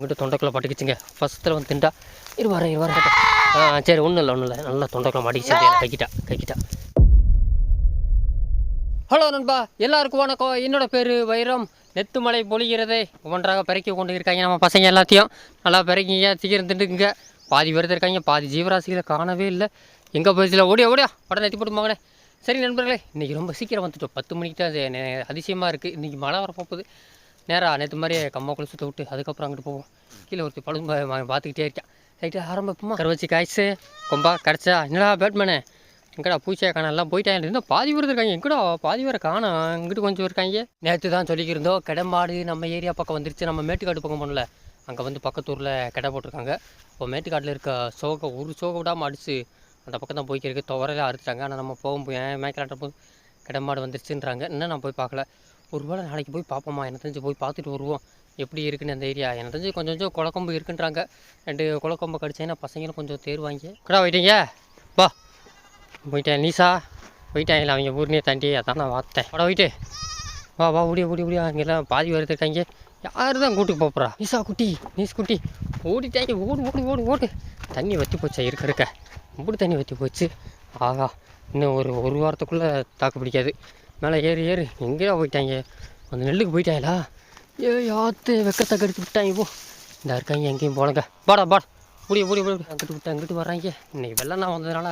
உங்கள்கிட்ட தொண்டைக்குள்ளே மாட்டிக்கிச்சுங்க. ஃபஸ்ட்டில் வந்து திண்டா இரு வர இரு ஆ சரி ஒன்றும் இல்லை ஒன்றும் இல்லை. நல்லா தொண்டைக்குள்ளே மாட்டிக்கிச்சு கைக்கிட்டா கைக்கிட்டா. ஹலோ நண்பா எல்லாருக்கும் வணக்கம். என்னோட பேர் வைரம். நெத்து மலை பொழிகிறதே ஒன்றாக பிறக்கி கொண்டு இருக்காங்க நம்ம பசங்க எல்லாத்தையும். நல்லா பிறக்கிங்க சீக்கிரம் திண்டுக்குங்க பாதி பேர் இருக்காங்க பாதி ஜீவராசிகளை காணவே இல்லை. எங்கே போயிடுச்சுல? ஓடியா ஓடியா. உடனே எத்தி போட்டு மகனே. சரி நண்பர்களே இன்றைக்கி ரொம்ப சீக்கிரம் வந்துட்டோம். பத்து மணிக்கு தான் அது அதிசயமாக இருக்குது இன்றைக்கி மழை வர போகுது நேராக நேற்று மாதிரியே கம்மாக்குள்ள சுற்ற விட்டு அதுக்கப்புறம் அங்கிட்டு போவோம். கீழே ஒருத்தர் பழுது பார்த்துக்கிட்டே இருக்கேன் ரைட்டு ஆரம்பிப்போமா? கரை வச்சு காய்ச்சி கொம்பா கிடச்சா என்னடா பேட்மேனு? எங்கடா பூச்சியா காண? எல்லாம் போயிட்டாங்க இன்னும் பாதி பேர் இருக்காங்க. எங்கடா பாதி பேரை காணோம் இங்கிட்டு கொஞ்சம் இருக்காங்க. நேற்று தான் சொல்லிக்கிருந்தோம் கிடமாடு நம்ம ஏரியா பக்கம் வந்துருச்சு. நம்ம மேட்டுக்காடு பக்கம் பண்ணல அங்கே வந்து பக்கத்தூரில் கடை போட்டிருக்காங்க. இப்போ மேட்டுக்காட்டில் இருக்க சோகை ஒரு சோகை விடாமல் அடிச்சு அந்த பக்கம் தான் போய்க்கிருக்கு. துவரையில் அறுத்துட்டாங்க. ஆனால் நம்ம போகும் போய் மேய்க்கலாட்ட போது கிடமாடு வந்துருச்சுன்றாங்க. இன்னும் நான் போய் பார்க்கல. ஒருவேளை நாளைக்கு போய் பார்ப்போமா? எனக்கு தெரிஞ்சு போய் பார்த்துட்டு வருவோம். எப்படி இருக்குன்னு அந்த ஏரியா. எனக்கு தெரிஞ்சு கொஞ்சம் கொஞ்சம் குளக்கொம்பு இருக்குன்றாங்க. ரெண்டு குளக்கொம்பு கடிச்சேன்னா பசங்களும் கொஞ்சம் தேர்வாங்க கடா போயிட்டீங்க? வா போயிட்டேன் நீசா. போயிட்டேன் இல்லை அவங்க ஊர்னே தாண்டி அதான் நான் பார்த்தேன் வட போயிட்டு. வா வா ஓடியா ஓடி ஓடியா அங்கெல்லாம் பாதி வருது யார் தான் கூட்டுக்கு போகிறா நீசா குட்டி நீஸ் குட்டி. ஓடிட்டாங்க. ஓடு ஓடு ஓடு ஓடு. தண்ணி வற்றி போச்சா? இருக்க இருக்க. இப்படி தண்ணி வற்றி போச்சு. ஆகா இன்னும் ஒரு ஒரு வாரத்துக்குள்ளே தாக்கு பிடிக்காது. மேலே ஏறு ஏறி. எங்கேயா போயிட்டாங்க. அந்த நெல்லுக்கு போயிட்டாங்களா? ஏ யாத்து வெக்கத்தை கடிச்சு விட்டாங்க போ. இந்த இருக்காங்க எங்கேயும் போலங்க பாடா பாடா. முடிய முடிய முடிய அங்கிட்டு விட்டு அங்கிட்டு வர்றாங்க. இன்னைக்கு வெள்ளம் நான் வந்ததுனால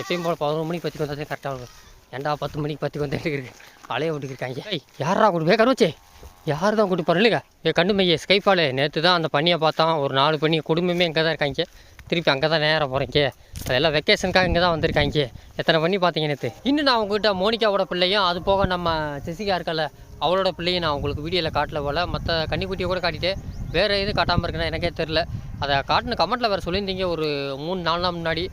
எப்பயும் போல் பதினொரு மணிக்கு பற்றி வந்தாதே கரெக்டாக இருக்கும். ஏண்டா பத்து மணிக்கு பற்றி வந்தேன் இருக்கு அலைய விட்டுருக்காங்க ஏய் யாரா கூட்டு போய் கருவச்சே யார் தான் கூட்டு போகிறேன் இல்லைங்க? ஏ கண்டு மையே ஸ்கைஃபாலே நேற்று தான் அந்த பனியை பார்த்தான். ஒரு நாலு பண்ணி குடும்பமே இங்கே தான் இருக்காங்க. திருப்பி அங்கே தான் நேரம் போகிறீங்க. அதெல்லாம் வெக்கேஷனுக்காக இங்கே தான் வந்திருக்காங்க. எத்தனை பண்ணி பார்த்தீங்க நேற்று இன்னும் நான் உங்ககிட்ட மோனிகாவோட பிள்ளையும் அது போக நம்ம ஜெசிகா இருக்கல அவளோட பிள்ளையும் நான் உங்களுக்கு வீடியோவில் காட்டல போல் மற்ற கன்னிக்குட்டியை கூட காட்டிட்டு வேறு எதுவும் காட்டாமல் இருக்குன்னா எனக்கே தெரில அதை காட்டின கமெண்ட்டில் வேறு சொல்லியிருந்தீங்க ஒரு மூணு நாலு நாள் முன்னாடி.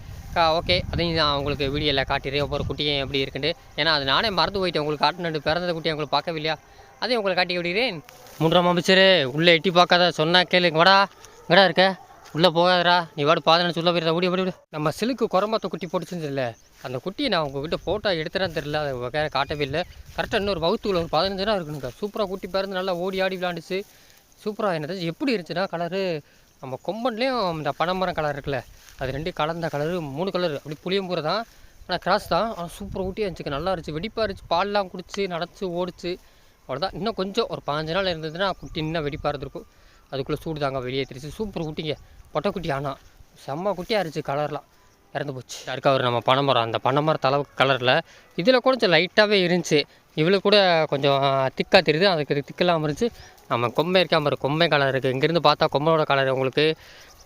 ஓகே அதையும் நான் உங்களுக்கு வீடியோவில் காட்டிடுறேன். ஒவ்வொரு குட்டியும் எப்படி இருக்குன்னு. ஏன்னா அது நானே மறந்து போயிட்டேன். உங்களுக்கு காட்டினு பிறந்த குட்டியை உங்களுக்கு பார்க்கவில்லையா? அதையும் உங்களை காட்டி விடுகிறேன். மூன்றாம் அமைச்சர் உள்ளே எட்டி பார்க்காத சொன்னா கேளு. இங்கடா எங்கடா இருக்க. உள்ளே போகாதடா. நீ வாடு பாதனை சொல்ல போயிருந்தா ஓடி ஓடி நம்ம சிலுக்கு குரம்பத்தை குட்டி போட்டுச்சுன்னு அந்த குட்டியை நான் உங்ககிட்ட ஃபோட்டோ எடுத்துறேன்னு தெரியல அதை வேறு காட்டவே இல்லை. கரெக்டாக இன்னொரு வகுத்துல ஒரு பதினஞ்சு நாள் இருக்குனுங்க. சூப்பராக குட்டி பிறந்து நல்லா ஓடி ஆடி விளாண்டுச்சு சூப்பராக என்னது? எப்படி இருந்துச்சுன்னா கலரு நம்ம கொம்பன்லேயும் இந்த பனைமரம் கலர் இருக்குல்ல. அது ரெண்டும் கலந்த கலரு மூணு கலர் அப்படி புளியம்பூரை தான். ஆனால் கிராஸ் தான். ஆனால் சூப்பராக ஊட்டியாக இருந்துச்சு நல்லா இருந்துச்சு. வெடிப்பாக இருந்துச்சு. பால்லாம் குடிச்சு நடச்சு ஓடிச்சு. அவ்வளோதான் இன்னும் கொஞ்சம் ஒரு பாஞ்சு நாள் இருந்ததுன்னா குட்டி இன்னும் வெடிப்பாக இருந்திருக்கும். அதுக்குள்ளே சூடு தாங்க வெளியேற்றிருச்சு சூப்பர் குட்டிங்க. பொட்டைக்குட்டி ஆனால் செம்ம குட்டியாக இருந்துச்சு கலர்லாம் இறந்து போச்சு. யாருக்கா ஒரு நம்ம பனைமரம் அந்த பனைமரம் அளவுக்கு கலரில் இதில் கூட கொஞ்சம் லைட்டாகவே இருந்துச்சு. இவ்வளோ கூட கொஞ்சம் திக்காக தெரியுது. அதுக்கு திக்கெல்லாம் இருந்துச்சு. நம்ம கொம்பை இருக்காமல் மாதிரி கொம்பை கலர் இருக்குது இங்கேருந்து பார்த்தா கொம்பனோட கலர் உங்களுக்கு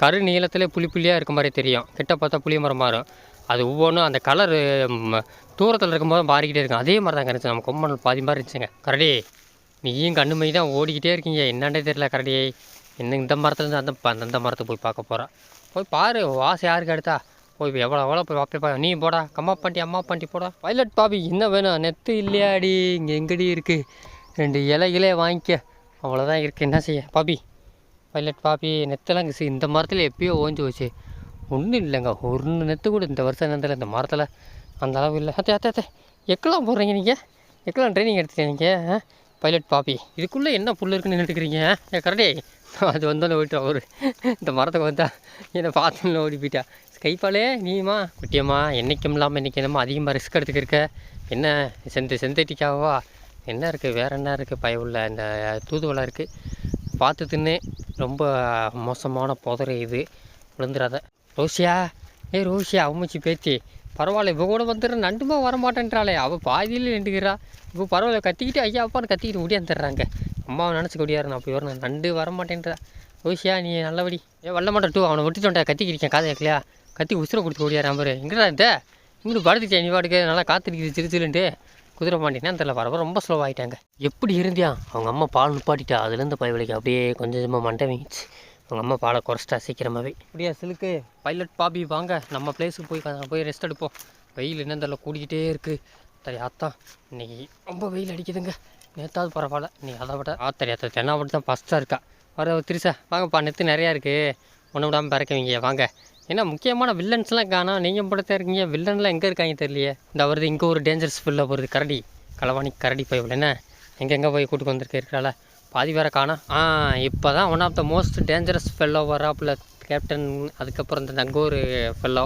கரு நீளத்திலே புளி புளியாக இருக்க மாதிரி தெரியும். கிட்ட பார்த்தா புளிய மரம் மாறும் அது ஒவ்வொன்றும் அந்த கலர் தூரத்தில் இருக்கும்போது மாறிக்கிட்டே இருக்கும். அதே மாதிரி தான் இருந்துச்சு நம்ம கொம்பன் பாதி மாதிரி இருந்துச்சுங்க. கரடி நீயும் கண்ணு மை தான் ஓடிக்கிட்டே இருக்கீங்க. என்னன்னே தெரியல கரடியை என்ன இந்த மரத்துலேருந்து அந்த அந்த மரத்தை போய் பார்க்க போகிறா போய் பாரு வாசை யாருக்கு எடுத்தா? போய் எவ்வளோ எவ்வளோ போய் பார்ப்பே பா நீ போடா. கம்மா பாண்டி அம்மா பாண்டி போடா. பைலட் பாபி என்ன வேணும்? நெத்து இல்லையாடி? இங்கே எங்கடி இருக்குது ரெண்டு இலைகளே வாங்கிக்க. அவ்வளோதான் இருக்குது என்ன செய்ய? பாபி பைலட் பாபி நெத்தெல்லாம் இந்த மரத்தில் எப்பயோ ஓஞ்சி போச்சு. ஒன்றும் இல்லைங்க. ஒரு நெத்து கூட இந்த வருஷம் நேரத்தில் இந்த மரத்தில் அந்த அளவு இல்லை. அத்தே அத்தே அத்தே எக்கெல்லாம் போடுறீங்க நீங்கள் எக்கெல்லாம் ட்ரைனிங் எடுத்துட்டீங்க பைலட் பாப்பி இதுக்குள்ளே என்ன புல் இருக்குன்னு நின்றுட்டுக்கிறீங்க கரடி அது வந்தோன்னு போயிட்டு அவரு. இந்த மரத்துக்கு வந்தா என்னை பார்த்துன்னு ஓடி போயிட்டா. கைப்பாலே நீமா குட்டியம்மா என்றைக்கும் இல்லாமல் இன்றைக்கி என்னமோ அதிகமாக ரிஸ்க் எடுத்துக்க இருக்க. என்ன செந்த செந்தட்டிக்காவா என்ன இருக்குது வேறு என்ன இருக்குது பயவுள்ள இந்த தூதுவலை இருக்குது பார்த்து தின்னு. ரொம்ப மோசமான புதரை இது. விழுந்துடாத ரோஷியா ஏ ரோஷியா அம்மச்சி பேத்தி பரவாயில்ல இப்போ கூட வந்துடுற நண்டுமா வரமாட்டேன்றாளே. அவள் பாதியில் நின்றுக்கிறா. இப்போ பரவாயில்ல கத்திக்கிட்டு ஐயா அப்பான்னு கத்திக்கிட்டு ஓடியாந்துடுறாங்க அம்மாவை நினச்சி கொடியாரு நான் அப்படி வரணும் நண்டு வரமாட்டேன்றா. ரோஷியா நீ நல்லபடி. ஏ வல்ல மாட்டேன் டூ அவனை விட்டுட்டோண்டா கத்திக்கிருக்கேன் காதை கேட்கலையா கத்தி உசுரை கொடுத்து ஓடியாரு நம்பரு எங்கடா இந்த இங்கிட்டு படுத்துட்டேன் நீ பாட்டுக்கு நல்லா காத்திருக்குது சிறு சிறுன்ட்டு குதிரை மாட்டேன்னா தெரியல வரவ ரொம்ப ஸ்லோவாகிட்டாங்க எப்படி இருந்தியா? அவங்க அம்மா பால் நிப்பாட்டிட்டா அதுலேருந்து பயவலிக்கு அப்படியே கொஞ்சம் கொஞ்சமாக மண்டை வீங்கிச்சு. அவங்க அம்மா பாலை குறைச்சிட்டா சீக்கிரமாகவே அப்படியே சிலுக்கு? பைலட் பாபி வாங்க. நம்ம பிளேஸுக்கு போய் போய் ரெஸ்ட் எடுப்போம். வெயில் என்ன தெரியல கூடிக்கிட்டே இருக்குது சரி ஆத்தான் இன்னைக்கு ரொம்ப வெயில் அடிக்குதுங்க. நேற்றாவது பரவாயில்ல. நீ அதை விட ஆத்தரி ஆத்தா தென்னா மட்டும் தான் ஃபஸ்ட்டாக இருக்கா. வர திரிசா வாங்கப்பா நெத்து நிறையா இருக்குது ஒன்று விடாமல் பிறக்கவீங்க வாங்க. ஏன்னா முக்கியமான வில்லன்ஸ்லாம் காணோம். நீங்கள் படத்தே இருக்கீங்க. வில்லன்லாம் எங்கே இருக்காங்க தெரியலையே. இந்த வருது இங்கே ஒரு டேஞ்சரஸ் ஃபுல்லாக வருது கரடி. களவாணி கரடி போய் என்ன? எங்கெங்கே போய் கூட்டுக்கு வந்திருக்கு இருக்கிறாள? பாதி வேற காணோம். ஆ இப்போ தான் one of the most dangerous fellow வராப்புல captain அதுக்கப்புறம் இந்த நங்கூர் ஃபெல்லோ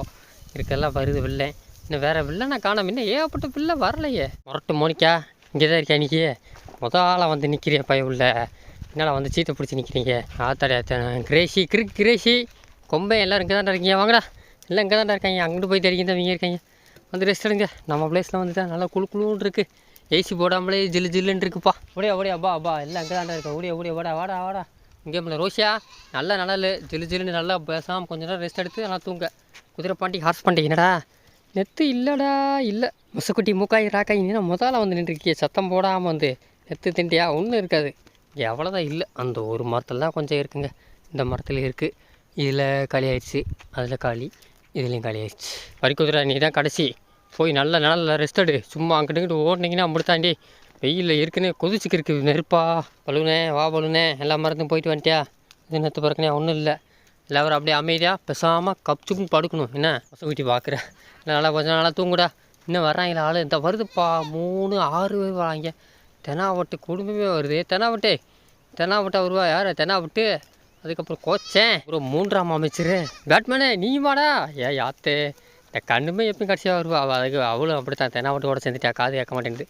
இருக்கெல்லாம் வருது வில்லன் இன்னும் வேறு வில்லனை காணோம். இன்னும் ஏகப்பட்ட வில்ல வரலையே. முரட்டு மோனிக்கா இங்கே தான் இருக்கா இன்னைக்கு. மொதல் ஆளாக வந்து நிற்கிறிய பய உள்ள என்னால் வந்து சீத்தை பிடிச்சி நிற்கிறீங்க ஆத்தாடி ஆத்தா. கிரேஷி கிரிக் கிரேஷி கொம்பை எல்லோரும் இங்கே தான் இருக்கீங்க. வாங்கடா. எல்லாம் இங்கே தான் இருக்காங்க. அங்கிட்டு போய் தெரியும் தான் இங்கே இருக்காங்க. வந்து ரெஸ்ட் எடுங்க. நம்ம பிளேஸில் வந்துட்டா நல்லா குளு குழுன்னு இருக்குது ஏசி போடாமலே ஜில்லு ஜில்லுன்னு இருக்குப்பா. ஓடியா ஓடியா அப்பா அப்பா எல்லாம் அங்கே தான் இருக்கா ஓடியா ஓடியா வாடா வாடா வாடா. இங்கே இல்லை ரோஷியா. நல்ல நலல் ஜில்லு ஜில்லுன்னு நல்லா பேசாமல் கொஞ்ச நேரம் ரெஸ்ட் எடுத்து நல்லா தூங்க. குதிரை பாண்டி ஹார்ஸ் பாண்டி என்னடா? நெத்து இல்லைடா இல்லை. முசுக்குட்டி மூக்காய் ராக்காய் நீ முதல்ல வந்து நின்றுருக்கிய சத்தம் போடாமல் வந்து. நெத்து திண்டியா? ஒன்றும் இருக்காது. எவ்வளோதான் இல்லை அந்த ஒரு மரத்தில் தான் கொஞ்சம் இருக்குங்க. இந்த மரத்தில் இருக்குது இதில் காலி ஆயிடுச்சு. அதில் காலி இதுலேயும் காலி ஆயிடுச்சு. வரிக்குதிரை நீ தான் கடைசி. போய் நல்ல நல்ல ரெஸ்ட் எடு. சும்மா அங்கிட்டு இங்கிட்டு ஓடினீங்கன்னா முடித்தாண்டி வெயிலில் இருக்குன்னு கொதிச்சுக்கு இருக்குது நெருப்பா. பலூனே வா பலூனே எல்லா மரத்தும் போயிட்டு வந்துட்டியா? இது நெத்து பிறக்குனே ஒன்றும் இல்லை. எல்லாரும் அப்படியே அமைதியாக பேசாமல் கப்சுப்புன்னு படுக்கணும். என்ன? மசகுட்டி பார்க்குறேன் நல்லா கொஞ்சம் நாளாக தூங்குடா. இன்னும் வர்றாங்களா ஆள். இந்த வருதுப்பா. மூணு ஆறு பேர் வராங்க. தெனாவட்டு குடும்பமே வருது. தெனாவட்டே. தெனாவட்டா வருவா. யார்? தெனாவட்டு. அதுக்கப்புறம் கோச்சேன். ஒரு மூன்றாம் அமைச்சர். பேட்மேனே நீ வாடா. ஏ யாத்தே. இந்த கண்ணுமே எப்பயும் கடைசியாக வருவா. அவள் அதுக்கு அவளும் அப்படி தான் தெனாவட்டோட சேர்ந்துட்டா. காது கேட்க மாட்டேங்குது.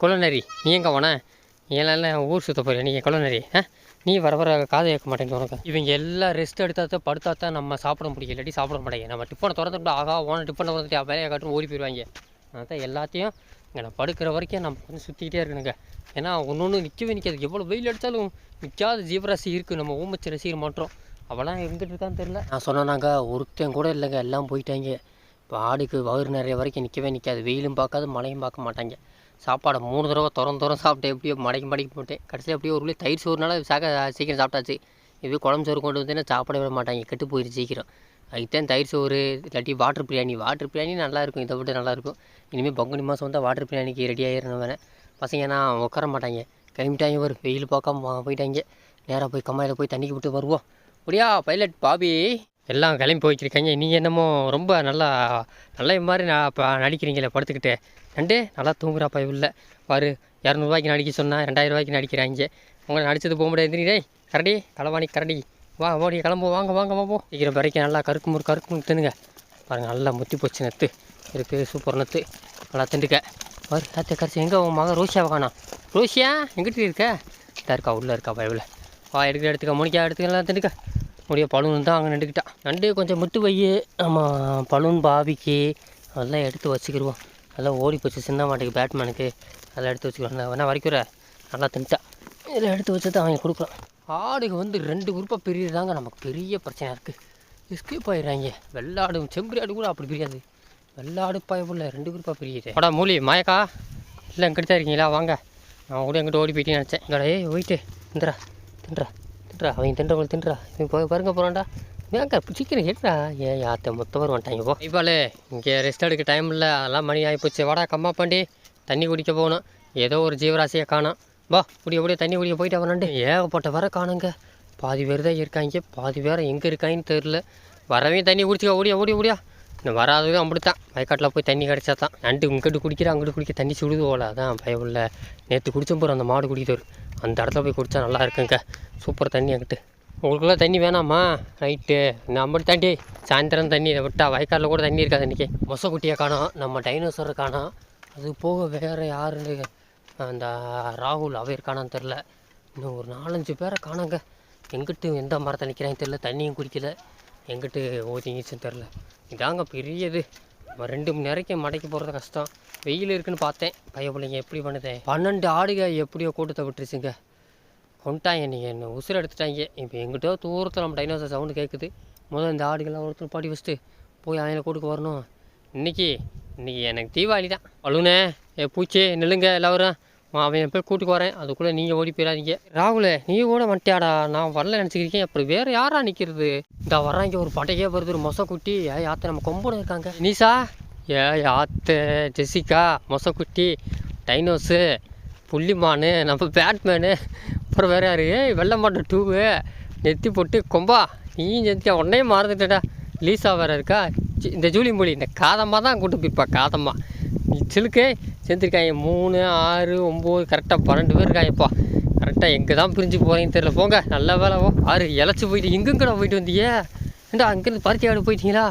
குளநரி நீ எங்கே போன? ஏன் ஊர் சுத்த போகிறேன் நீங்கள் குளநரி ஆ? நீ வர வர காதை ஏற்க மாட்டேங்குது உனக்கு. இவங்க எல்லாம் ரெஸ்ட் எடுத்தா தான் படுத்தா தான் நம்ம சாப்பிட முடியும். இல்லாட்டி சாப்பிட மாட்டேங்க. நம்ம டிஃபனை திறந்துட்டு ஆகா ஓன டிஃபனை வந்துட்டு வேலையை காட்டும் ஓடி போயிடுவாங்க. அதான் எல்லாத்தையும் இங்கே நான் படுக்கிற வரைக்கும் நம்ம வந்து சுற்றிக்கிட்டே இருக்கணுங்க. ஏன்னா ஒன்று ஒன்று நிற்கவே நிற்காது எவ்வளோ வெயில் அடித்தாலும் நிற்காத ஜீவராசி இருக்குது நம்ம ஊமச்சி ரசிகர் மாட்டோம் அவெல்லாம் எங்கிட்டு இருக்கான்னு தெரில நான் சொன்னாங்க ஒருத்தன் கூட இல்லைங்க. எல்லாம் போயிட்டாங்க. இப்போ ஆடுக்கு வயிறு நிறைய வரைக்கும் நிற்கவே நிற்காது வெயிலும் பார்க்காது மழையும் பார்க்க மாட்டாங்க. சாப்பாடை மூணு தடவை திறந்து திறந்து சாப்பிட்டு எப்படியோ மடக்கி மடக்கி போட்டேன். கடைசியில் அப்படியே ஒரு தயிர் சோறுனால சாக்க சீக்கிரம் சாப்பிட்டாச்சு. இது குழம்பு சோறு கொண்டு வந்தேன்னா சாப்பிட விட மாட்டாங்க. கெட்டு போயிடுச்சு சீக்கிரம். அதுக்குத்தான் தயிர் சோறு இல்லாட்டி வாட்டர் பிரியாணி. வாட்டர் பிரியாணி நல்லா இருக்கும். இதை விட நல்லாயிருக்கும் இனிமேல் பங்குனி மாதம் வந்தால் வாட்டர் பிரியாணிக்கு ரெடி ஆகிடணும் வேணேன் பசங்க நான் உட்கார மாட்டாங்க. கிளம்பிட்டாங்க ஒரு வெயில் பார்க்காம போயிட்டாங்க. நேராக போய் கம்மாயில் போய் தண்ணிக்கு விட்டு வருவோம். அப்படியா பைலட் பாபி? எல்லாம் கிளம்பி போய்க்கிருக்காங்க நீங்கள் என்னமோ ரொம்ப நல்லா நல்ல மாதிரி நான் இப்போ நடிக்கிறீங்களே படுத்துக்கிட்டு. நண்டு நல்லா தூங்குறாப்பா இவ்வளோ பாரு இரநூறுவாய்க்கு நடிக்க சொன்னால் ரெண்டாயிரரூவாய்க்கு நடிக்கிறாங்க உங்களை நடிச்சது போக முடியாது டேய் கரடி களவாணி கரடி. வா ஓடி கிளம்பு வாங்க வாங்க வா போ. சீக்கிரம் வரைக்கும் நல்லா கருக்கு முறு கருக்கு முறு தின்னுங்க. நல்லா முத்தி போச்சு நெத்து. இருக்குது சூப்பர் நெத்து. நல்லா திண்டுக்க பாரு காத்த கரைச்சி எங்கே உன் மகன் ரோஷியாவை காணா? ரோஷியா எங்கிட்ட இருக்க? இதாக இருக்கா உள்ளே இருக்கா பயவில் வா எடுக்க எடுத்துக்க முடிக்கா எடுத்துக்கலாம் திண்டுக்க முடிய பலூன் தான் அங்கே நின்றுக்கிட்டா நண்டு கொஞ்சம் முட்டு வை. நம்ம பலூன் பாபிக்கு அதெல்லாம் எடுத்து வச்சுக்கிடுவோம் அதெல்லாம் ஓடி போச்சு. சின்ன மாட்டுக்கு பேட்மேனுக்கு. அதெல்லாம் எடுத்து வச்சுக்கலாம் வேணா வரைக்கிற நல்லா தின்ட்டா. இதில் எடுத்து வச்சு தான் அவங்க கொடுக்குறோம் ஆடுகள் வந்து ரெண்டு குரூப்பாக பிரியுதாங்க நமக்கு பெரிய பிரச்சனை இருக்குது எஸ்கேப் ஆயிடுறாங்க. வெள்ளாடும் செம்பரி ஆடு கூட அப்படி பிரியாது. வெள்ளாடு பயப்பில்ல ரெண்டு குரூப்பாக பிரியுது. அடா மூலி மாயக்கா. இல்லை எங்கிட்ட தான் இருக்கீங்களா? வாங்க. நான் கூட எங்கிட்ட ஓடி போயிட்டேன்னு நினச்சேன். இங்கடா ஏய் போயிட்டு. தின்றா தின்றா தின்றா. அவங்க தின்றவங்க தின்றா. இவன் போய் பாருங்க போகிறான்டா ஏங்க சீக்கிரம் கேட்டா ஏன் யாத்த மொத்தம் வந்துட்டாங்க போ. ஐபாலே இங்கே ரெஸ்ட் எடுக்க டைம் இல்லை. அதெல்லாம் மணி ஆகி போச்சு வாடா கம்மா பாண்டி. தண்ணி குடிக்க போகணும். ஏதோ ஒரு ஜீவராசியை காணோம். வா இப்படி குடிய தண்ணி குடிக்க போயிட்டு வரலாண்டு ஏகப்பட்ட வர காணுங்க. பாதி பேர் தான் இருக்காங்க. பாதி பேர் எங்கே இருக்காங்கன்னு தெரில வரவே தண்ணி குடிச்சிக்க ஓடியா ஓடி ஓடியா. இன்னும் வராததும் அப்படித்தான். வயக்காட்டில் போய் தண்ணி கிடச்சா தான் நண்டு இங்கிட்டு குடிக்கிற அங்கிட்டு குடிக்க தண்ணி சுடுது போல. அதான் பயமில்ல நேற்று குடிச்ச போகிற அந்த மாடு குடிக்குது அந்த இடத்துல போய் குடித்தா நல்லா இருக்குங்க. சூப்பர் தண்ணி அங்கிட்டு உங்களுக்குலாம் தண்ணி வேணாமா? ரைட்டு நம்மளும் தாண்டி சாயந்தரம் தண்ணி விட்டா வயக்காட்டில் கூட தண்ணி இருக்காது இன்றைக்கி மொசக்குட்டியை காணோம். நம்ம டைனோசரை காணோம். அது போக வேறு யாருன்னு அந்த ராகுல் அவர் இருக்கானான்னு தெரில இன்னும் ஒரு நாலஞ்சு பேரை காணாங்க. எங்கிட்டு எந்த மரத்தை நிற்கிறான்னு தெரில தண்ணியும் குடிக்கல. எங்கிட்டு ஓதிங்கிச்சுன்னு தெரில இதாங்க பெரியது. நம்ம ரெண்டு மணி நேரக்கும் மடைக்கு போகிறது கஷ்டம். வெயில் இருக்குன்னு பார்த்தேன். பையன் பிள்ளைங்க எப்படி பண்ணுதேன் பன்னெண்டு ஆடுக எப்படியோ கூட்டத்தை விட்டுருச்சுங்க. கொண்டாங்க நீங்கள் என்ன உசுரை எடுத்துட்டாங்க. இப்போ எங்கிட்டோ தூரத்தில் நம்ம டைனோசர் சவுண்டு கேட்குது முதல்ல இந்த ஆடுகள்லாம் ஒருத்தர் பாடி வச்சுட்டு போய் அவங்கள கூட்டுக்கு வரணும். இன்றைக்கி இன்னைக்கு எனக்கு தீபாவளி தான். அழுனே ஏ பூச்சி நெல்லுங்க எல்லாரும். அவன் போய் கூட்டுக்கு வரேன். அதுக்குள்ளே நீங்கள் ஓடி போயிடாதீங்க. ராகுல நீ கூட வந்துட்டியாடா? நான் வரல நினச்சிக்கிறேன் அப்புறம் வேறு யாரா நிற்கிறது இந்த வர்றாங்க ஒரு பட்டையே வருது ஒரு மொசை குட்டி. ஏ யாத்த நம்ம கொம்போட இருக்காங்க. நீசா ஏ யாத்த ஜெசிகா மொசை குட்டி டைனோஸு புள்ளிமானு நம்ம பேட்மேனு அப்புறம் வேறு யார்? ஏய் வெள்ளை மாட்டு டூவு நெத்தி போட்டு கொம்பா. நீயும் செஞ்சியா உடனே மறந்துட்டடா லீசா வேறு இருக்கா? இந்த ஜூலி மொழி இந்த காதம்மா தான் கூட்டு போயிருப்பா காதம்மா. நீ சிலுக்கே. சேர்ந்துருக்காங்க மூணு ஆறு ஒம்பது கரெக்டாக பன்னெண்டு பேர் இருக்காங்கப்பா கரெக்டாக எங்கே தான் பிரிஞ்சு போகிறீங்கன்னு தெரியல. போங்க நல்ல வேலை ஓ ஆறு இழைச்சி போயிட்டு எங்கெங்கடா போயிட்டு வந்தியே. ஏண்டா அங்கேருந்து பருத்தி ஆடு போயிட்டீங்களா?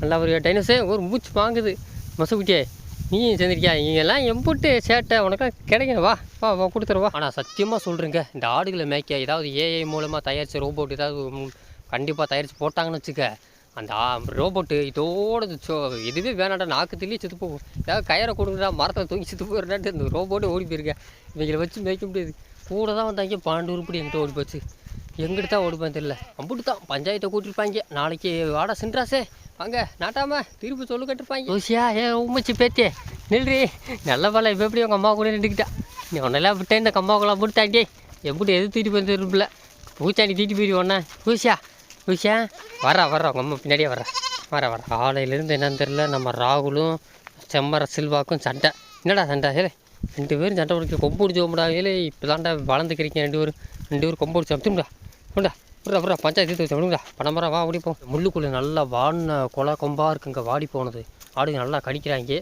நல்லா ஒரு டைனோஸே ஒரு மூச்சு வாங்குது. மசக்குட்டியே நீயும் சேர்ந்துருக்கியா? இங்கெல்லாம் எம்புட்டு சேட்டை உனக்கெல்லாம் கிடைக்கணும். வா வா வா கொடுத்துருவா ஆனால் சத்தியமாக சொல்கிறேங்க இந்த ஆடுகளை மேய்க்க ஏதாவது ஏஐ மூலமாக தயாரித்த ரோபோட் ஏதாவது கண்டிப்பாக தயாரித்து போட்டாங்கன்னு வச்சுக்க. அந்த ரோபோட்டு இதோட சோ எதுவே வேணாடா நாக்குத்துலேயே செத்து போகும் ஏதாவது கயரை கொடுக்குறா மரத்தில் தூக்கி செத்து போகிறேன்ட்டு இந்த ரோபோட்டே ஓடி போயிருக்கேன். இவங்களை வச்சு மேய்க்க முடியாது. கூட தான் வந்தாங்க பன்னெண்டு உருப்படி எங்கிட்ட ஓடி போச்சு. எங்கிட்ட தான் ஓடிப்பேன் தெரியல. அம்புட்டு தான் பஞ்சாயத்தை கூட்டிருப்பாங்க. நாளைக்கு வாடா சின்ராசே. அங்கே நாட்டாம திருப்பி சொல்லு கட்டிருப்பாங்க. ஓசியா ஏ உம்மச்சி பேத்தே நில்றி. நல்ல பல இப்போ எப்படி உங்கள் அம்மா கூட நின்றுக்கிட்டா? நீ உன்னெல்லாம் விட்டேன் இந்த கம்மாவுக்குலாம் போட்டாண்டி எப்படி எது தூட்டி போய் இருப்பில்ல பூச்சாண்டி தீட்டி போயிடு ஒன்னா ஊசியா பூசியா வரா வர்றா உங்கள் அம்மா பின்னாடியே வர்றா வர வர. காலையிலேருந்து என்னன்னு தெரில நம்ம ராகுலும் செம்மர சில்வாக்கும் சண்டை. என்னடா சண்டை? ஏலே ரெண்டு பேரும் சண்டை பிடிக்க கொம்பு பிடிச்சி போடா ஏலே இப்போ தாண்டா வளர்ந்துக்கிறீங்க ரெண்டு பேரும். ரெண்டு பேரும் கொம்பு பிடிச்சி உண்டா புரா புரா பஞ்சாயத்து தீர்த்து வச்சு விடுங்கடா பணமரம் வா ஓடிப்போம் முள்ளுக்குள்ளே நல்லா வாடின கொலை கொம்பாக இருக்குங்க வாடி போனது. ஆடுங்க நல்லா கடிக்கிறாங்க.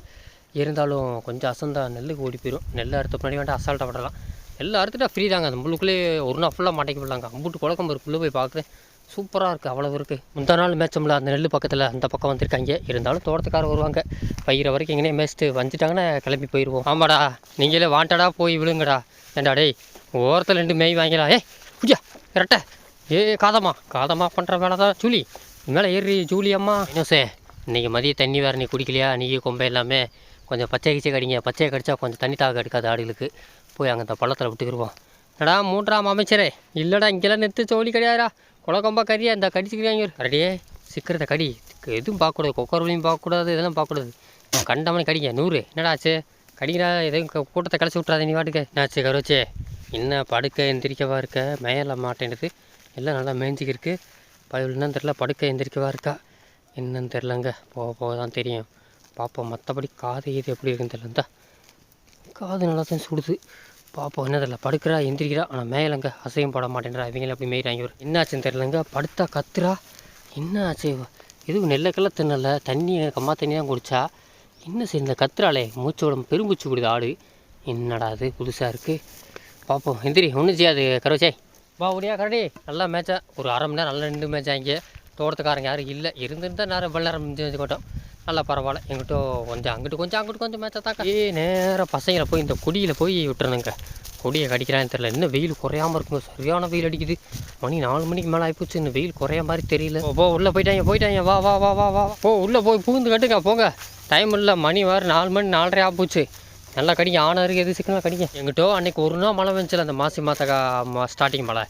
இருந்தாலும் கொஞ்சம் அசந்தா நெல்லுக்கு ஓடி போயிடும் நெல் அறுத்த பின்னாடி வேண்டாம் அசால்ட்டாக விடலாம். நெல் அறுத்துட்டா ஃப்ரீ தாங்க. அந்த முள்ளுக்குள்ளே ஒரு நாள் ஃபுல்லாக மாட்டைக்கு விடலாங்க அம்புட்டு குழக்கம்பு இருக்குள்ளே போய் பார்க்குறேன் சூப்பராக இருக்குது அவ்வளோ இருக்குது முந்தா நாள் மேய்ச்சோம்ல அந்த நெல் பக்கத்தில் அந்த பக்கம் வந்திருக்காங்க. இருந்தாலும் தோட்டத்துக்காரர் வருவாங்க. பயிரை வரைக்கும் எங்கேனே மேய்ச்சிட்டு வந்துட்டாங்கன்னா கிளம்பி போயிடுவோம் ஆமாடா நீங்களே வாண்டடா போய் விழுங்கடா. ஏண்டா டேய் ஓரத்தில் ரெண்டு மேய் வாங்கிடலாம். ஏ குஜா கரெக்டாக ஏ காதம்மா. காதம்மா பண்ணுற வேலை தான் ஜூலி மேலே ஏறி ஜூலி அம்மா. இன்னோசே இன்றைக்கி மதிய தண்ணி வேறு நீ குடிக்கலையா? நீ கொம்பை எல்லாமே கொஞ்சம் பச்சை கிச்சை கடிங்க. பச்சையை கடிச்சா கொஞ்சம் தண்ணி தாக எடுக்காது ஆடுகளுக்கு. போய் அங்கே அந்த பள்ளத்தில் விட்டுக்கிருவோம். என்னடா மூன்றாம் அமைச்சரே. இல்லைடா இங்கெல்லாம் நிறுத்து ஜோலி கிடையாதா குலக்கொம்பா கறியா? இந்த கடிச்சுக்கிறாங்க கரடியே சிக்கிறத கடி. எதுவும் பார்க்கக்கூடாது. கொக்கரவளையும் பார்க்கக்கூடாது இதெல்லாம் பார்க்கக்கூடாது. கண்டமணி கடிங்க. நூறு. என்னடா ஆச்சு? கடிக்கிறா எதையும் கூட்டத்தை கிளச்சி விட்றாது நீ வாட்டுக்கு. என்னாச்சு கருவச்சே? என்ன படுக்க எந்திரிக்கவா இருக்க? மேலே மாட்டேன்னுது. எல்லாம் நல்லா மேய்ஞ்சிக்கிருக்கு பயல் என்னன்னு தெரில படுக்க எந்திரிக்கவா இருக்கா? என்னன்னு தெரிலங்க போக போக தான் தெரியும். பார்ப்போம் மற்றபடி காது இது எப்படி இருக்குன்னு தெரிலந்தா காது நல்லா தான் சுடுது. பார்ப்போம் என்ன தெரியல படுக்கிறா எந்திரிக்கிறா ஆனால் மேலங்க அசையும் போட மாட்டேன்றா. இவங்களும் அப்படி மேய்றாங்க ஒரு என்னாச்சுன்னு தெரிலங்க படுத்தா கத்துறா. என்ன ஆச்சு எதுவும் நெல்லக்கெல்லாம் தின்னல? தண்ணி கம்மா தண்ணி தான் குடித்தா என்ன சரி இந்த கத்துறாளே. மூச்சோட பெரும்பூச்சி விடுது ஆடு. என்னடா அது புதுசாக இருக்குது பார்ப்போம் எந்திரி. ஒன்றும் செய்யாது கருவச்சே வா ஒடியா கரடி. நல்லா மேட்சா ஒரு அரை மணி நேரம் நல்லா நின்று மேட்சாங்க தோட்டத்துக்காரங்க யாரும் இல்லை. இருந்திருந்தா நேரம் வெள்ள நேரம் செஞ்சு நல்லா பரவாயில்ல. எங்கிட்ட கொஞ்சம் அங்கிட்டு கொஞ்சம் அங்கிட்டு கொஞ்சம் மேட்சா தாக்கா. ஏ நேராக பசங்களை போய் இந்த கொடியில் போய் விட்டுறணுங்க. கொடியை கடிக்கிறான்னு தெரியல. இன்னும் வெயில் குறையாம இருக்குங்க. சரியான வெயில் அடிக்குது. மணி நாலு மணிக்கு மேலே ஆகிப்போச்சு இன்னும் வெயில் குறைய மாதிரி தெரியல. ஓ, போ உள்ளே போயிட்டாங்க போயிட்டாங்க. வா வா வா வா வா. போ உள்ளே போய் புகுந்து கட்டுங்க. போங்க. டைம் இல்லை. மணி வேறு நாலு மணி நாலரை ஆகிப்போச்சு. நல்லா கடிங்க ஆனா இருக்கு எது சிக்கனா கடிங்க? எங்கிட்டோ அன்னைக்கு ஒரு நாள் மழை வந்துச்சு அந்த மாசி மாதக்கா ஸ்டார்டிங் மழை.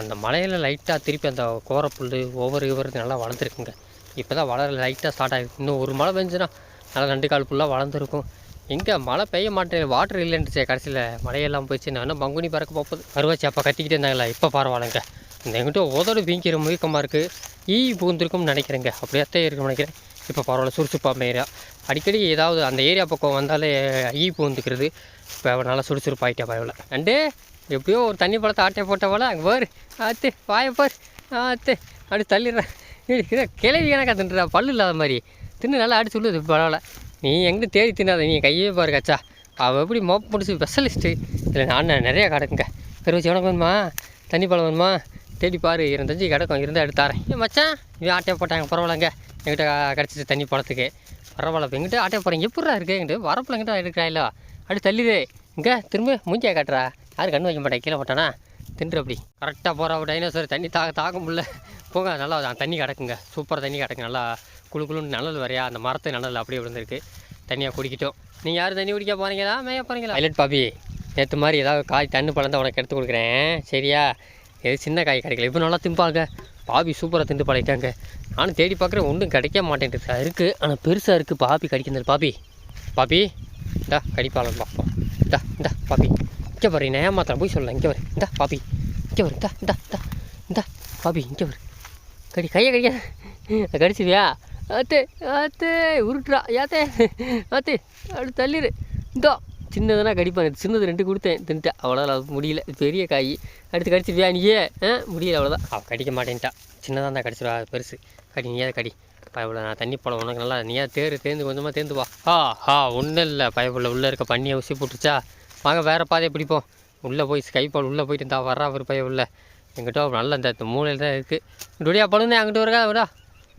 அந்த மலையில் லைட்டாக திருப்பி அந்த கோரப்புல் ஒவ்வொரு இவர் நல்லா வளர்ந்துருக்குங்க. இப்போ தான் வளர லைட்டாக ஸ்டார்ட் ஆகிருக்கு இன்னும் ஒரு மழை பெஞ்சுன்னா நல்லா ரெண்டு கால் ஃபுல்லாக வளர்ந்துருக்கும். எங்கே மழை பெய்ய மாட்டேன் வாட்டர் இல்லைன்னுச்சு கடைசியில். மழையெல்லாம் போயிடுச்சு நான் பங்குனி பறக்க போகுது கருவாச்சி அப்போ கத்திக்கிட்டே இருந்தாங்களா இப்போ பரவாயில்லைங்க. இந்த எங்கிட்ட உதடு வீங்கிற முயக்கமாக இருக்குது ஈ பூந்திருக்கும்னு நினைக்கிறேங்க. அப்படியே இருக்கும்னு நினைக்கிறேன். இப்போ பரவாயில்ல சுறுசுறுப்பாக ஏரியா அடிக்கடி ஏதாவது அந்த ஏரியா பக்கம் வந்தாலே ஈ பூந்துக்கிறது. இப்போ நல்லா சுறுசுறுப்பாயிட்டா பயவில் அண்டு எப்படியோ ஒரு தண்ணி பழத்தை ஆட்டையை போட்டவள? அங்கே பாரு. ஆத்து வாயை பார். ஆத்து. அப்படி தள்ளிடுறேன் கிளவி கணக்காக தின்னுறா. பல்லு இல்லாத மாதிரி. தின்னு நல்லா அடிச்சு விடுது. பரவாயில்ல. நீ எங்கே தேடி தின்னாத? நீ கையே பாரு கச்சா. அவள் எப்படி மோப் முடிச்சு ஸ்பெஷலிஸ்ட்டு இதில் நான் நிறையா கிடக்குங்க. பெருவச்சி உனக்கு வேணுமா தண்ணி பழம் வேணுமா? தேடி பாரு இருந்தஞ்சு கிடக்கும். இருந்தால் எடுத்தாரேன் ஏன் மச்சான் இவன் ஆட்டையை போட்டாங்க பரவாயில்லங்க. எங்கிட்ட கிடச்சிச்சு தண்ணி பழத்துக்கு பரவாயில்ல இப்போ எங்கிட்ட ஆட்டையை போகிறேன் எப்படா இருக்கு? எங்கிட்ட வரப்பில் எங்கிட்ட இருக்கிறாயில்ல. அப்படி தள்ளிதே இங்கே திரும்ப மூஞ்சியா காட்டுறா. யாரும் கண்ணு வைக்க மாட்டேன் கீழே போட்டானா? தின்று அப்படி. கரெக்டாக போகிற டைனோசர் தண்ணி தாக்க தாக்க முடியல. போங்க நல்லா தண்ணி கிடக்குங்க. சூப்பராக தண்ணி கிடக்கு. நல்லா குளு குளுன்னு நல்லது வரையா அந்த மரத்து நல்லது அப்படியே விழுந்திருக்கு. தண்ணியாக குடிக்கிட்டோம். நீங்கள் யாரும் தண்ணி குடிக்க போகிறீங்களா மேய போகிறீங்களா பைலட் பாபி நேற்று மாதிரி ஏதாவது காய் தண்ணு பழம் தான் உனக்கு எடுத்து கொடுக்குறேன். சரியா? எது சின்ன காய் கிடைக்கல. இப்போ நல்லா திம்பாங்க. பாபி சூப்பராக திண்டு பழகிட்டாங்க. நானும் தேடி பார்க்குறேன். ஒன்றும் கிடைக்க மாட்டேன்ட்டு இருக்குது ஆனால் பெருசாக இருக்குது பாபி கடிக்கிறது. பாபி பாபி இந்தா கடிப்பாளன் பார்ப்போம் இந்தா இந்தா பாபி. இங்கே வரு நான் ஏமாத்திரம் போய் சொல்லலாம் இங்கே வரு இந்தா பாபி. இங்கே வரு இந்தா இந்தா இந்தா இந்தா பாபி இங்கே வரு கடி கையை கடிக்க. கடிச்சிவியா ஆத்தே ஆத்தே உருட்டுறா. யாத்தே ஆத்தே அப்படி தள்ளிடு இந்தா. சின்னதுனா கடிப்பான் சின்னது ரெண்டு கொடுத்தேன் தின்ட்டேன் அவ்வளோதான் அது முடியல. பெரிய காய். அடுத்து கடிச்சிருவியா நீயே? ஆ முடியல அவ்வளோதான் அவள் கடிக்க மாட்டேன்ட்டா. சின்னதாக தான் கடிச்சிருவா பெருசு. கடி நீயே கடி. பயப்புல நான் தண்ணி பழம் உனக்கு நல்லா நீயா தேர் தேர்ந்து கொஞ்சமாக தேர்ந்து வா. ஆ ஹா ஒன்றும் இல்லை. பயப்புல உள்ளே இருக்க பண்ணியை உசி போட்டுச்சா வாங்க வேறு பாதையை பிடிப்போம். உள்ளே போய் ஸ்கைப்பால் உள்ளே போயிட்டு இருந்தா வர்றா ஒரு பையன் உள்ள எங்கிட்ட நல்ல இந்த மூலையில் தான் இருக்குது இப்படியா பழுனே அங்கிட்டு வரக்கா விடா.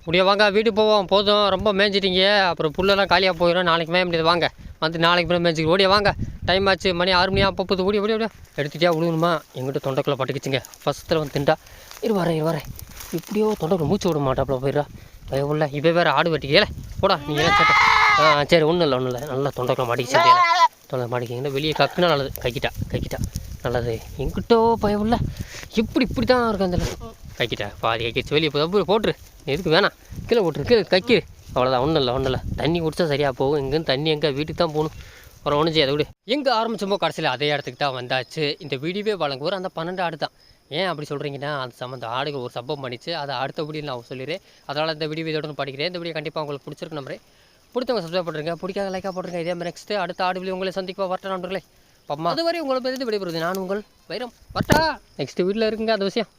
முடியா வாங்க வீட்டுக்கு போவோம். போதும். ரொம்ப மேய்ஞ்சிட்டீங்க அப்புறம் புல்லெல்லாம் காலியாக போயிடும் நாளைக்கு மேய முடியாது. வாங்க. வந்து நாளைக்கு மேலே மேய்ச்சிக்கு ஓடியே வாங்க. டைம் ஆச்சு மணி ஆறு மணியா அப்போ ஓடி ஓடி ஓடியா எடுத்துட்டியா விழுகணுமா எங்கிட்ட தொண்டைக்குள்ளே பட்டுக்குச்சுங்க. ஃபஸ்ட்டில் வந்து திண்டா இரு வரேன் இரு வரேன் இப்படியோ தொண்டைக்குள்ள மூச்சு விட மாட்டாப்புல போயிடுறா. பயவுள்ள இப்போ வேறு ஆடு வெட்டிக்கல போடா நீ எல்லாம் சேட்டை. ஆ சரி ஒன்றும் இல்லை ஒன்றும் இல்லை. நல்லா தொண்டைக்குள்ள மாட்டிக்கிச்சு தொண்டை மாட்டிக்கிங்கன்னா வெளியே கக்குனா நல்லது. கைக்கிட்டா கைக்கிட்டா. நல்லது. எங்கிட்டோ பயம் உள்ள இப்படி இப்படி தான் இருக்கும் அந்த கைக்கிட்டா பாதி கைக்கிச்சு வெளியே போ போட்டுரு. எதுக்கு வேணாம். கீழே போட்டுரு கீழே கைக்கு அவ்வளோதான் ஒன்றும் இல்லை ஒன்றும் இல்லை. தண்ணி குடிச்சா சரியாக போகும். எங்கேருந்து தண்ணி எங்கே? வீட்டுக்கு தான் போகணும். அப்புறம் ஒன்றும் செய்யாது விடு. எங்கே ஆரம்பிச்சோமோ கடைசியில் அதே இடத்துக்கு தான் வந்தாச்சு. இந்த வீடியோவே வழங்குவோர் அந்த பன்னெண்டு ஆடு தான். ஏன் அப்படி சொல்கிறீங்கன்னா அது சம்மந்த ஆடுகள் ஒரு சம்பவம் பண்ணிச்சு. அதை அடுத்த வீடியோ நான் சொல்லிடுறேன். அதனால் இந்த வீடியோ இதோட படிக்கிறேன். இந்த வீடியோ கண்டிப்பாக உங்களுக்கு பிடிச்சிருக்கு நம்புறேன். பிடிச்சவங்க சப்ஸ்கிரைப் பண்ணுறீங்க பிடிக்காத லைக்காக போட்டுருங்க. இதே மாதிரி நெக்ஸ்ட்டு அடுத்த ஆடு வீடியோ உங்களை சந்திப்பா வரட்டா நண்பர்களே. அம்மா அதுவரை உங்களை பற்றி விடைபெறுது நான் உங்கள் வைரம். வரட்டா. நெக்ஸ்ட் வீட்டில் இருக்குங்க அந்த விஷயம்